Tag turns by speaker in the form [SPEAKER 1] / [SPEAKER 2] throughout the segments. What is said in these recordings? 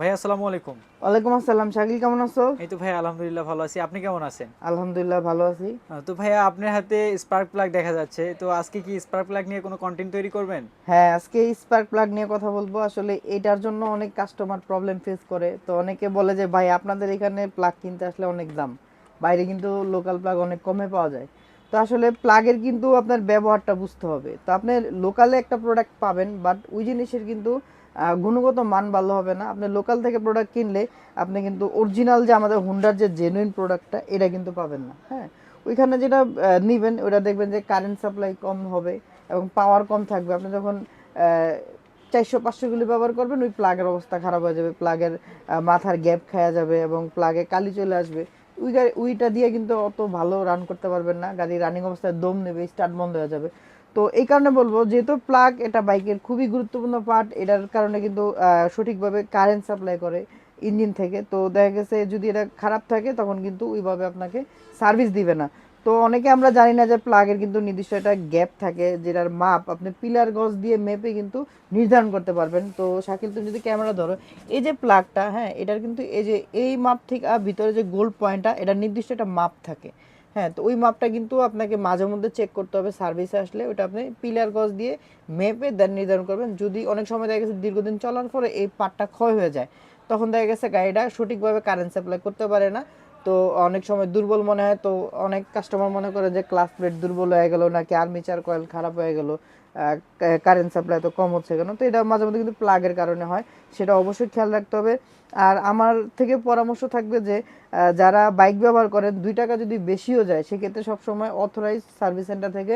[SPEAKER 1] ভাই আসসালামু আলাইকুম।
[SPEAKER 2] ওয়ালাইকুম আসসালাম শাকিল কেমন আছো?
[SPEAKER 1] এই তো ভাই আলহামদুলিল্লাহ ভালো আছি। আপনি কেমন আছেন?
[SPEAKER 2] আলহামদুলিল্লাহ ভালো আছি।
[SPEAKER 1] তো ভাইয়া আপনার হাতে স্পার্ক প্লাগ দেখা যাচ্ছে। তো আজকে কি স্পার্ক প্লাগ নিয়ে কোনো কন্টেন্ট তৈরি করবেন?
[SPEAKER 2] হ্যাঁ আজকে স্পার্ক প্লাগ নিয়ে কথা বলব। আসলে এটার জন্য অনেক কাস্টমার প্রবলেম ফেস করে। তো অনেকে বলে যে ভাই আপনাদের এখানে প্লাগ কিনতে আসলে অনেক দাম। বাইরে কিন্তু লোকাল প্লাগ অনেক কমে পাওয়া যায়। তো আসলে প্লাগের কিন্তু আপনার ব্যবহারটা বুঝতে হবে। তো আপনি লোকালে একটা প্রোডাক্ট পাবেন বাট ওই জিনিসের কিন্তু গুণগত মান ভালো হবে না। আপনি লোকাল থেকে প্রোডাক্ট কিনলে আপনি কিন্তু অরিজিনাল যে আমাদের হুন্ডার যে জেনুইন প্রোডাক্টটা এটা কিন্তু পাবেন না। হ্যাঁ? ওইখানে যেটা নিবেন ওটা দেখবেন যে কারেন্ট সাপ্লাই কম হবে এবং পাওয়ার কম থাকবে। আপনি যখন চারশো, পাঁচশো গুলি ব্যবহার করবেন, ওই প্লাগের অবস্থা খারাপ হয়ে যাবে। প্লাগের মাথার গ্যাপ খাওয়া যাবে এবং প্লাগে কালি চলে আসবে। ওই গাড়ি দিয়ে কিন্তু অত ভালো রান করতে পারবেন না। গাড়ি রানিং অবস্থায় দম নেবে স্টার্ট বন্ধ হয়ে যাবে। তো এই কারণে বলব, যেহেতু প্লাগ এটা বাইকের খুবই গুরুত্বপূর্ণ পার্ট এটার কারণে কিন্তু সঠিকভাবে কারেন্ট সাপ্লাই করে ইঞ্জিন থেকে। তো দেখা গেছে যদি এটা খারাপ থাকে, তখন কিন্তু ওইভাবে আপনাকে সার্ভিস দিবে না। তো অনেকে আমরা জানি না যে প্লাগের কিন্তু নির্দিষ্ট একটা গ্যাপ থাকে, যেটার মাপ আপনি পিলার গজ দিয়ে মেপে কিন্তু নির্ধারণ করতে পারবেন। তো শাকিল, তুমি যদি ক্যামেরা ধরো, এই যে প্লাগটা হ্যাঁ এটার কিন্তু এই যে, এই মাপ থেকে ভিতরে যে গোল্ড পয়েন্টটা এটা নির্দিষ্ট একটা মাপ থাকে। হ্যাঁ তো ওই মাপটা কিন্তু আপনাকে মাঝে মধ্যে চেক করতে হবে সার্ভিসে আসলে। ওটা আপনি পিলার গজ দিয়ে মেপে দেন নির্ধারণ করবেন। যদি অনেক সময় দেখা গেছে দীর্ঘদিন চলার পরে এই পাটটা ক্ষয় হয়ে যায়, তখন দেখা গেছে গাড়িটা সঠিকভাবে কারেন্ট সাপ্লাই করতে পারে না। তো অনেক সময় দুর্বল মনে হয়, তো অনেক কাস্টমার মনে করে যে ক্লাস প্লেট দুর্বল হয়ে গেল, নাকি আর্মিচার কয়েল খারাপ হয়ে গেল। কারেন্ট সাপ্লাই তো কম হচ্ছে কেন? তো এটা মাঝে মধ্যে কিন্তু প্লাগের কারণে হয়, সেটা অবশ্যই খেয়াল রাখতে হবে। আর আমার থেকে পরামর্শ থাকবে যে যারা বাইক ব্যবহার করেন, দুই টাকা যদি বেশিও যায়, সেক্ষেত্রে সবসময় অথরাইজ সার্ভিস সেন্টার থেকে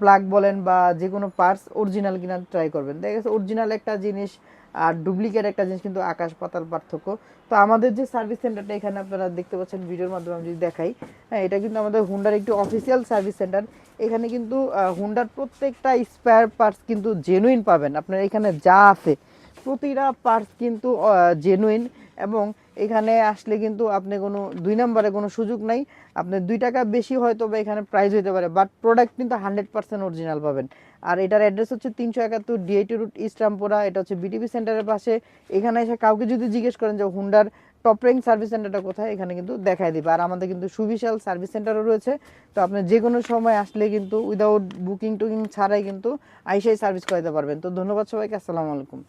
[SPEAKER 2] প্লাগ বলেন বা যে কোনো পার্টস অরিজিনাল কিনা ট্রাই করবেন। দেখা গেছে অরিজিনাল একটা জিনিস আর ডুপ্লিকেট একটা জিনিস কিন্তু আকাশ পাতাল পার্থক্য। তো আমাদের যে সার্ভিস সেন্টারটা এখানে আপনারা দেখতে পাচ্ছেন ভিডিওর মাধ্যমে আমি যদি দেখাই হ্যাঁ এটা কিন্তু আমাদের হুন্ডার একটি অফিসিয়াল সার্ভিস সেন্টার এখানে কিন্তু হুন্ডার প্রত্যেকটা স্পেয়ার পার্টস কিন্তু জেনুইন পাবেন। আপনার এখানে যা আছে, প্রতিটা পার্টস কিন্তু জেনুইন এবং এখানে আসলে কিন্তু আপনি কোনো, দুই নম্বরে কোনো সুযোগ নাই। আপনি দুই টাকা বেশি হয়তো বা এখানে প্রাইস হতে পারে বাট প্রোডাক্ট কিন্তু হান্ড্রেড পার্সেন্ট অরিজিনাল পাবেন। আর এটার অ্যাড্রেস হচ্ছে তিনশো একাত্তর ডিআইটি রুট ইস্টামপুরা এটা হচ্ছে বিটিপি সেন্টারের পাশে। এখানে এসে কাউকে যদি জিজ্ঞেস করেন যে, হুন্ডার টপ রেঞ্জ সার্ভিস সেন্টারটা কোথায়, এখানে কিন্তু দেখাই দিবে। আর আমাদের কিন্তু সুবিশাল সার্ভিস সেন্টারও রয়েছে। তো আপনি যে কোনো সময় আসলে কিন্তু উইদাউট বুকিং টুকিং ছাড়াই কিন্তু আইসাই সার্ভিস করাতে পারবেন। তো ধন্যবাদ সবাইকে, আসসালামু আলাইকুম।